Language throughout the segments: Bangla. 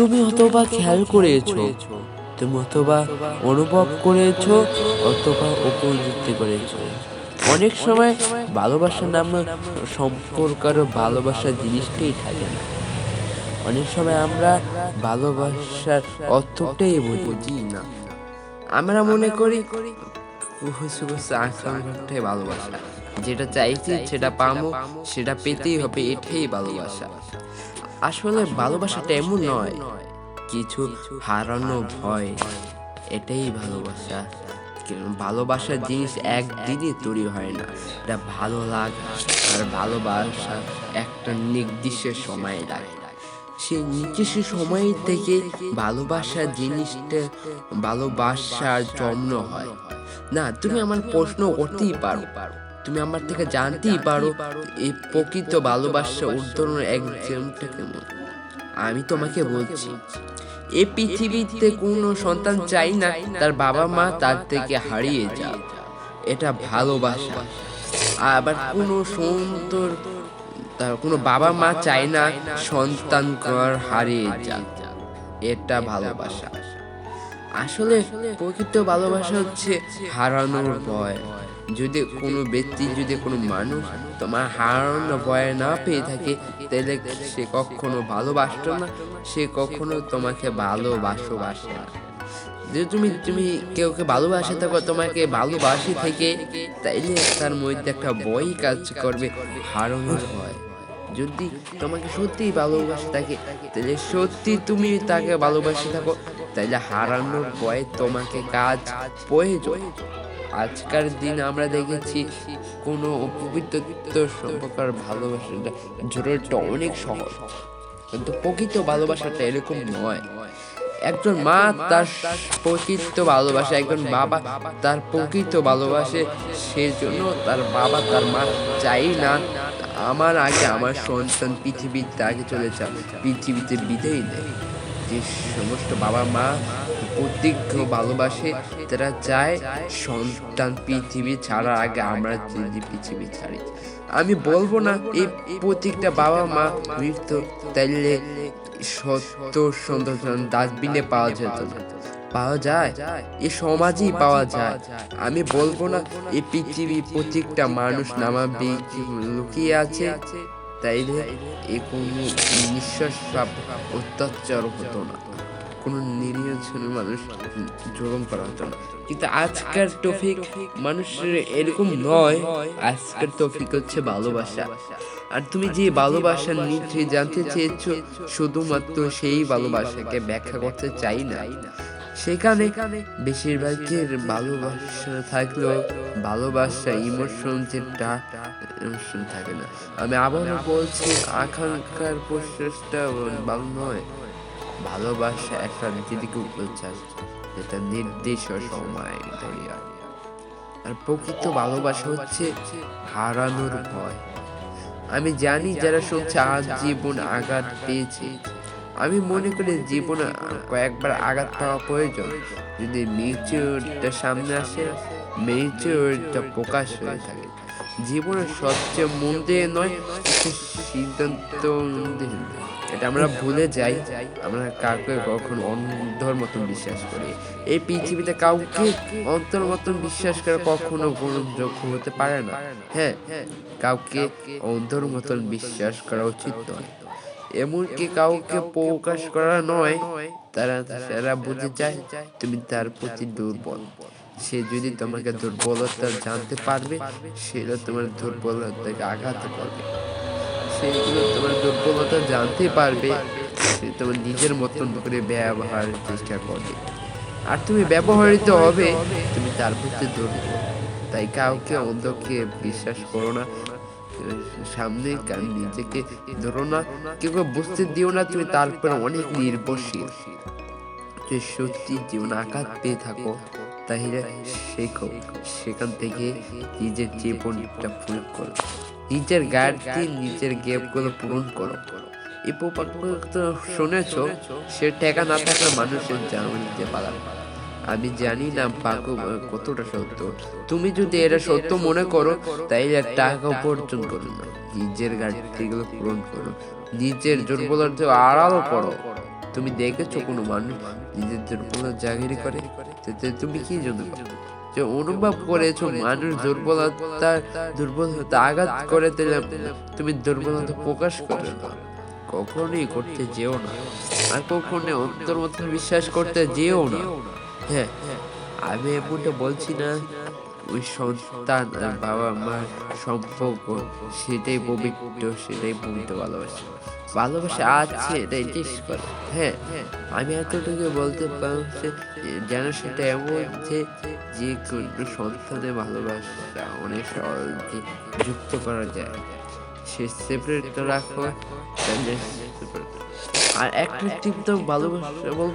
তুমি অথবা খেয়াল করেছ, তুমি অথবা অনুভব করেছ, অথবা উপলব্ধি করেছ। অনেক সময় ভালোবাসার নামে সম্পর্ক আর ভালোবাসার জিনিসটাই থাকে না। অনেক সময় আমরা ভালোবাসার অর্থটাই বুঝি না। আমরা মনে করি আকাঙ্ক্ষাটাই ভালোবাসা। যেটা চাইছি সেটা পাবো, সেটা পেতেই হবে, এটাই ভালোবাসা। আসলে ভালোবাসাটা এমন নয়, কিছু হারানো ভয়, এটাই ভালোবাসা। ভালোবাসার জিনিস একদিনই তৈরি হয় না। এটা ভালো লাগা আর ভালোবাসা একটা নির্দিষ্ট সময় লাগে সেই নির্দিষ্ট সময় থেকে ভালোবাসার জিনিসটা ভালোবাসার জন্ম হয়। না, তুমি আমার প্রশ্ন করতেই পারো পারো। তুমি আমার থেকে জানতেই পারো এই প্রকৃত ভালোবাসা উত্তরণের এক্সামটা কেমন? আমি তোমাকে বলছি এ পৃথিবীতে কোনো সন্তান চাই না তার বাবা মা তার থেকে হারিয়ে যাক এটা ভালোবাসা। আবার কোনো সুন্দর তার কোনো বাবা মা চায় না সন্তান ঘর হারিয়ে যাক। এটা ভালোবাসা। আসলে প্রকৃত ভালোবাসা হচ্ছে হারানোর ভয়। যদি কোনো ব্যক্তি যদি কোনো মানুষ তোমার হারানোর ভয় না পেয়ে থাকে তাহলে সে কখনো ভালোবাসতো না সে কখনো তোমাকে ভালোবাসো বাসে না। যদি তুমি তুমি কেউকে ভালোবাসে থাকো তোমাকে ভালোবাসি থেকে তাইলে তার মধ্যে একটা বই কাজ করবে হারানোর ভয়। যদি তোমাকে সত্যি ভালোবাসে থাকে তাহলে সত্যি তুমি তাকে ভালোবাসে থাকো তাহলে হারানোর ভয় তোমাকে কাজ প্রয়োজন। আজকার দিন আমরা দেখেছি কোনো অপবিত্র সম্পর্কের ভালোবাসাটা জোরটা অনেক সহজ। কিন্তু প্রকৃত ভালোবাসাটা এরকম নয়। একজন মা তার প্রকৃত ভালোবাসে, একজন বাবা তার প্রকৃত ভালোবাসে, সেজন্য তার বাবা তার মা চাই না। আমার আগে আমার সন্তান পৃথিবীতে আগে চলে যাক, পৃথিবীতে বিদায় নেয়। যে সমস্ত বাবা মা প্রতিজ্ঞ ভালোবাসে, তারা চায় সন্তান পৃথিবী ছাড়ার আগে আমরা যদি পৃথিবী ছাড়ি। আমি বলব না, এই প্রত্যেকটা বাবা মা মৃত্যু তাইলে সত্য সন্তান ডাস্টবিনে পাওয়া যেত না। পাওয়া যায়, এ সমাজেই পাওয়া যায়। আমি বলব না এই পৃথিবী প্রত্যেকটা মানুষ নামাবে লুকিয়ে আছে, তাইলে এ কোনো নিঃশ্বাস অত্যাচার হতো না। কোনো নিরীহ ছেলে মানুষ জুলুম করা হতো না কিন্তু আজকের টপিক মানুষের এরকম নয়, আজকের টপিক হচ্ছে ভালোবাসা। আর তুমি যে ভালোবাসা নিচে জানতে চেয়েছো, শুধুমাত্র সেই ভালোবাসাকে ব্যাখ্যা করতে চাই না। সেখানে বেশিরভাগের ভালোবাসা থাকলেও ভালোবাসা ইমোশন যেটা ইমোশন থাকে না। আমি আবারও বলছি, আকাঙ্ক্ষার প্রচেষ্টা ভালো নয়। ভালোবাসা একটা দীর্ঘ প্রচার যেটা নির্দিষ্ট সময় ধরে আর প্রকৃত ভালোবাসা হচ্ছে হারানোর ভয়। আমি জানি যারা শুনছে, আজ জীবন আঘাত পেয়েছে। আমি মনে করি জীবনে কয়েকবার আঘাত পাওয়া প্রয়োজন। যদি মিউচুরটা সামনে আসে মিউচুরটা প্রকাশ হয়ে থাকে। জীবনের সবচেয়ে মন দিয়ে নয় সিদ্ধান্ত এটা আমরা ভুলে যাই। আমরা কাউকে কখনো অন্ধর মতন বিশ্বাস করি। এই পৃথিবীতে কাউকে অন্তর মতন বিশ্বাস করা কখনো গ্রহণযোগ্য হতে পারে না। হ্যাঁ কাউকে অন্ধর মতন বিশ্বাস করা উচিত নয়। এমনকি কাউকে প্রকাশ করা নয়, তারা তারা বুঝে যায় তুমি তার প্রতি দুর্বল। সে যদি তোমাকে দুর্বলতা জানতে পারবে, সেটা তোমার দুর্বলতাকে আঘাত করবে। সেগুলো তোমার দুর্বলতা জানতে পারবে, সে তোমার নিজের মতন করে ব্যবহার চেষ্টা করবে। আর তুমি ব্যবহৃত হবে, তুমি তার প্রতি দুর্বল। তাই কাউকে অন্ধকে বিশ্বাস করো না। সামনে নিজেকে ধরো না, কেউ বুঝতে দিও না, তুমি তারপর অনেক নির্ভরশীল। সত্যি জীবন আঘাত পেয়ে থাকো। তাহলে শেখো সেখান থেকে নিজের জীবনটা প্রয়োগ করো। নিজের গাড়ি নিজের গ্যাপগুলো পূরণ করো। এই তো শুনেছ, সে টাকা না থাকলে মানুষের জানবে নিতে পারবে আমি জানি না পাকো কতটা সত্য। তুমি যদি এটা সত্য মনে করো, তাইলে টাকা উপার্জন করো না। নিজের ঘাটতিগুলো পূরণ করো। নিজের দুর্বলতা আড়াল করো। তুমি দেখেছ কোনো মানুষ নিজের দুর্বলতা জাহির করে? তুমি কি জন্য যে অনুভব করেছ মানুষ দুর্বলতা দুর্বলতা আঘাত করে দিলে তুমি দুর্বলতা প্রকাশ করো না। কখনোই করতে যেও না। আর কখনো অন্তর মধ্যে বিশ্বাস করতে যেও না। হ্যাঁ আমি এমনটা বলছি না, ওই সন্তান আর বাবা মার সম্পর্ক, সেটাই পবিত্র সেটাই পবিত্র ভালোবাসা। ভালোবাসা আছে এটাই টেস্ট করে। হ্যাঁ আমি এতটুকু বলতে পারছি যেন সেটা এমন যে যে কোনো সন্তানের ভালোবাসা অনেক সহজে যুক্ত করা যায়। সে সেপারেট রাখো আর একটা চিন্তা ভালোবাসা এবং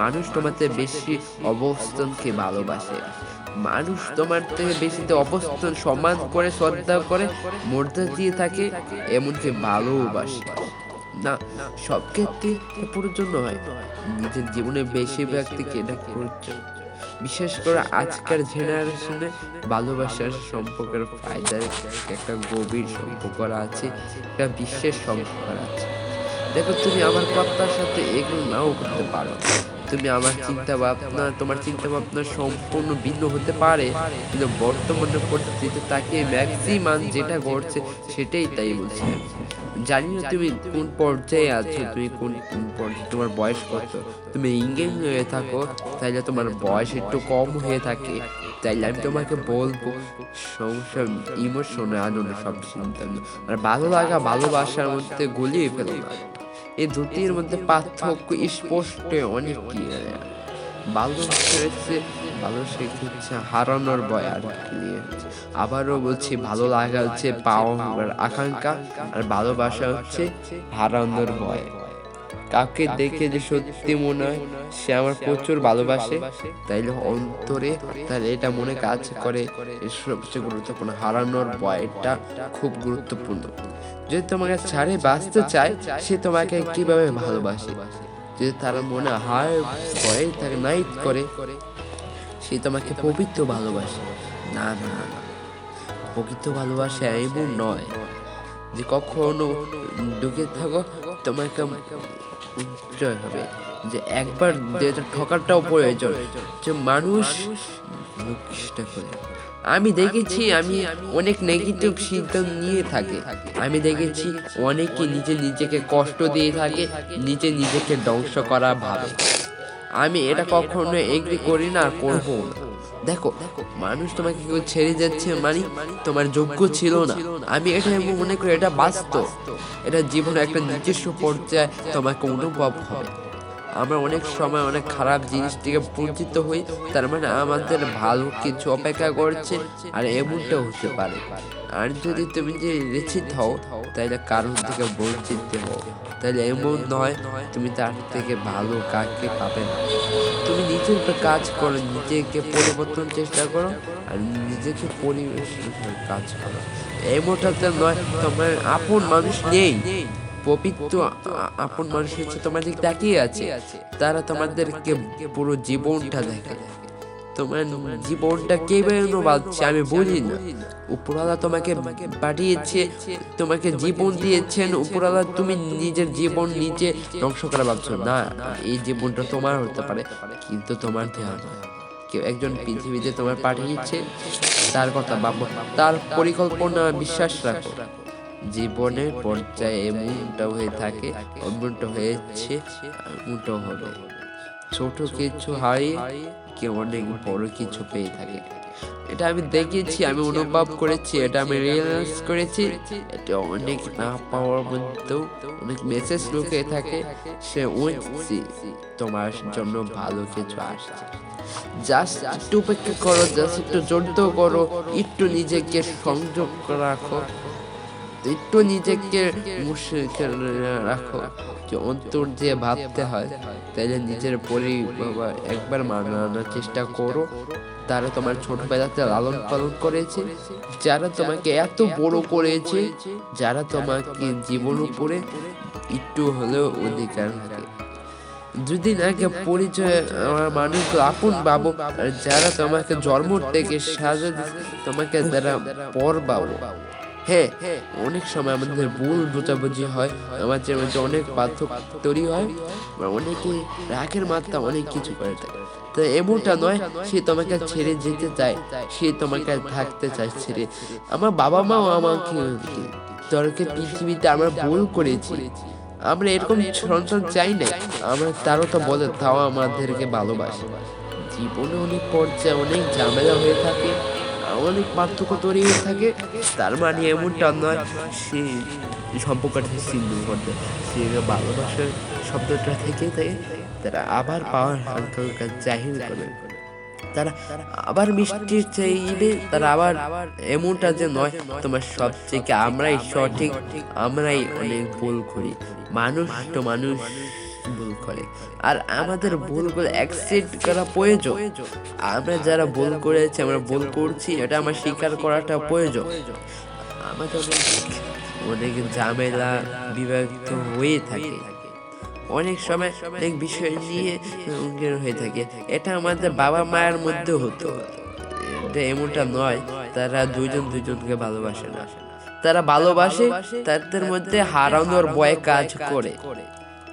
মানুষ তোমাদের বেশি অবস্থানকে ভালোবাসে। মানুষ তোমার থেকে বেশি তো অবস্থান সম্মান করে, শ্রদ্ধা করে, মর্যাদা দিয়ে থাকে, এমনকি ভালোবাসে। না, সব ক্ষেত্রে প্রয়োজন হয় নিজের জীবনে বেশিরভাগ থেকে এটা প্রয়োজন। বিশেষ করে আজকের জেনারেশনে ভালোবাসার সম্পর্কের ফায়দার একটা গভীর সম্পর্ক আছে, একটা বিশেষ সম্পর্ক আছে। দেখো, তুমি আমার কথার সাথে এগুলো নাও করতে পারো। তুমি আমার চিন্তা ভাবনা তোমার চিন্তা ভাবনা সম্পূর্ণ ভিন্ন হতে পারে। কিন্তু বর্তমানে পরিস্থিতিতে তাকে ম্যাক্সিমাম যেটা ঘটছে সেটাই তাই বলছি। জানি না তুমি কোন পর্যায়ে আছো, তুমি কোন তোমার বয়স কত? তুমি ইংগেজ হয়ে থাকো, তাইলে তোমার বয়স একটু কম হয়ে থাকে। তাইলে আমি তোমাকে বলব সমস্যা ইমোশনে আনন্দ সব চিন্তা আর ভালো লাগা, ভালোবাসার মধ্যে গলিয়ে ফেলো না। এই দুটির মধ্যে পার্থক্য স্পষ্ট, অনেক কি ভালো হচ্ছে ভালোবাসা হচ্ছে হারানোর ভয় আর কি আবারও বলছি, ভালো লাগা হচ্ছে পাওয়ার আকাঙ্ক্ষা, আর ভালোবাসা হচ্ছে হারানোর ভয়। কাউকে দেখে যে সত্যি মনে হয় সে আমার প্রচুর ভালোবাসে তাইলে অন্তরে তাহলে এটা মনে কাজ করে। সবচেয়ে গুরুত্বপূর্ণ হারানোর ভয়টা খুব গুরুত্বপূর্ণ। যদি তোমাকে ছাড়ে বাঁচতে চায় সে তোমাকে কীভাবে ভালোবাসে? যদি তার মনে হায় ভয়ে তাকে নাইট করে সে তোমাকে পবিত্র ভালোবাসে। না না না প্রকৃত ভালোবাসা এমন নয়। যে কখনো ঢুকে থাকো তোমাকে জয় হবে। যে একবার যে ঠকারটাও প্রয়োজন, যে মানুষ চেষ্টা করে। আমি দেখেছি, আমি অনেক নেগেটিভ সিদ্ধান্ত নিয়ে থাকে। আমি দেখেছি, অনেকে নিজে নিজেকে কষ্ট দিয়ে থাকে, নিজে নিজেকে ধ্বংস করা ভাবে। আমি এটা কখনো এগ্রি করি না করব না। দেখো, মানুষ তোমাকে কেউ ছেড়ে যাচ্ছে মানে তোমার যোগ্য ছিল না। আমি এটা মনে করি, এটা বাস্তব। এটা জীবনে একটা নিজস্ব পর্যায়ে তোমাকে অনুভব হবে। আমরা অনেক সময় অনেক খারাপ জিনিস থেকে বঞ্চিত হই, তার মানে আমাদের ভালো কিছু অপেক্ষা করছে আর এমনটা হতে পারে। আর যদি তুমি যে রেচিত হও, তাহলে কারণ থেকে বঞ্চিত হও। তাহলে এমন নয়, তুমি তার থেকে ভালো কাকে পাবে না। তুমি নিজের উপর কাজ করো, নিজেকে পরিবর্তন চেষ্টা করো আর নিজেকে পরিবেশ কাজ করো। এমনটাতে নয়, তোমার আপন মানুষ নেই। পবিত্র আপন মানুষ হচ্ছে তোমার দিকে তাকিয়ে আছে। তারা তোমাদেরকে পুরো জীবনটা দেখে। তোমার জীবনটা কে বেরোনো বাঁচছে আমি বুঝি না। উপরওয়ালা তোমাকে পাঠিয়েছে, তোমাকে জীবন দিয়েছেন। উপরওয়ালা, তুমি নিজের জীবন নিজে ধ্বংস করা ভাবছ। না, এই জীবনটা তোমার হতে পারে, কিন্তু তোমার দেওয়া নয়। কেউ একজন পৃথিবীতে তোমার পাঠিয়েছে, তার কথা ভাবো, তার পরিকল্পনা বিশ্বাস রাখো। জীবনের পর্যায়ে এমনটা হয়ে থাকে, এমনটা হয়েছে, এমনটা হবে। ছোট কিছু হারিয়ে কেউ অনেক বড় কিছু পেয়ে থাকে। এটা আমি দেখেছি, আমি অনুভব করেছি, এটা আমি রিয়েলাইজ করেছি। এটা অনেক না পাওয়ার মধ্যেও অনেক মেসেজ লুকিয়ে থাকে, সে উঠছি তোমার জন্য ভালো কিছু আসছে। জাস্ট একটু উপেক্ষা করো জাস্ট একটু জড়িত করো, একটু নিজেকে সংযোগ রাখো, একটু নিজেকে মুশে রাখো। অন্তর দিয়ে ভাবতে হয়, তাইলে নিজের পরিবার একবার মানানোর চেষ্টা করো। তারা তোমার ছোটবেলাতে লালন পালন করেছে, যারা তোমাকে এত বড় করেছে, যারা তোমাকে জীবন উপরে একটু হলেও অধিকার থাকে দুদিন আগে পরিচয় আমার মানুষ আপন বাবু, আর যারা তোমাকে জন্ম থেকে সাজা তোমাকে যারা পর বাবু। হ্যাঁ অনেক সময় আমাদের ভুল বোঝাবুঝি হয় আমাদের মধ্যে অনেক পার্থক্য তৈরি হয় অনেকে রাগের মাত্রা অনেক কিছু করে থাকে। তো এমনটা নয়, সে তোমাকে ছেড়ে যেতে চায়, সে তোমাকে থাকতে চায় ছেড়ে। আমার বাবা মাও আমাকে তোরকে পৃথিবীতে আমরা ভুল করেছি। আমরা এরকম সন্তান চাই না আমরা তারও তো বলে, তাও আমাদেরকে ভালোবাসে। জীবনে অনেক পর্যায়ে অনেক ঝামেলা হয়ে থাকে অনেক পার্থক্য তৈরি হয়ে থাকে, তার মানে এমনটা নয়, সে সম্পর্কটা সিন্ধু করতে সে ভালোবাসার শব্দটা থেকে তাই তারা আবার পাওয়ার হালকা জাহির করে। তারা আবার মিষ্টি চাইবে তারা আবার এমনটা যে নয়, তোমার সব থেকে আমরাই সঠিক? আমরাই অনেক ভুল করি। মানুষ তো মানুষ। ভুল করে। আর আমাদের ভুলগুলো অ্যাকসেপ্ট করা প্রয়োজন। আমরা যারা ভুল করেছি, আমরা ভুল করছি, এটা আমার স্বীকার করাটা প্রয়োজন। আমাদের অনেক ঝামেলা বিভক্ত হয়ে থাকে। অনেক সময় অনেক বিষয় নিয়ে হয়ে থাকে। এটা আমাদের বাবা মায়ের মধ্যে হতো। এটা এমনটা নয়, তারা দুইজন দুইজনকে ভালোবাসে না। তারা ভালোবাসে, তাদের মধ্যে হারানোর ভয় কাজ করে।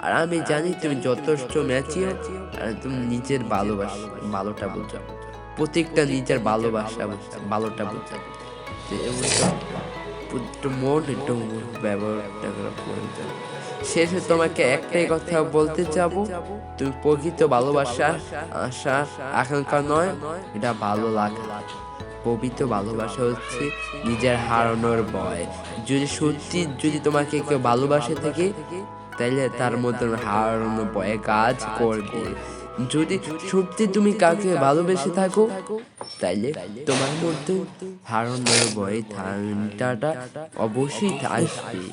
আর আমি জানি তুমি যথেষ্ট ম্যাচিও আর তুমি নিজের ভালোবাসা ভালোটা বুঝো। প্রত্যেকটা নিজের ভালোবাসা ভালোটা বুঝো। যে একটু মন একটু ব্যবহারটা শেষে তোমাকে একটাই কথা বলতে চাবো, তুমি প্রকৃত ভালোবাসা, আশা, আকাঙ্ক্ষা নয়, এটা ভালো লাগা। পবিত্র ভালোবাসা হচ্ছে নিজের হারানোর ভয়। যদি সত্যি যদি তোমাকে কেউ ভালোবাসে থাকে তাইলে তার মধ্যে হারানো ভয়ে কাজ করবে। যদি সত্যি তুমি কাকে ভালোবেসে থাকো, তাইলে তোমার মধ্যে হারানোর বয়ে থানটাটা অবশ্যই আসবে।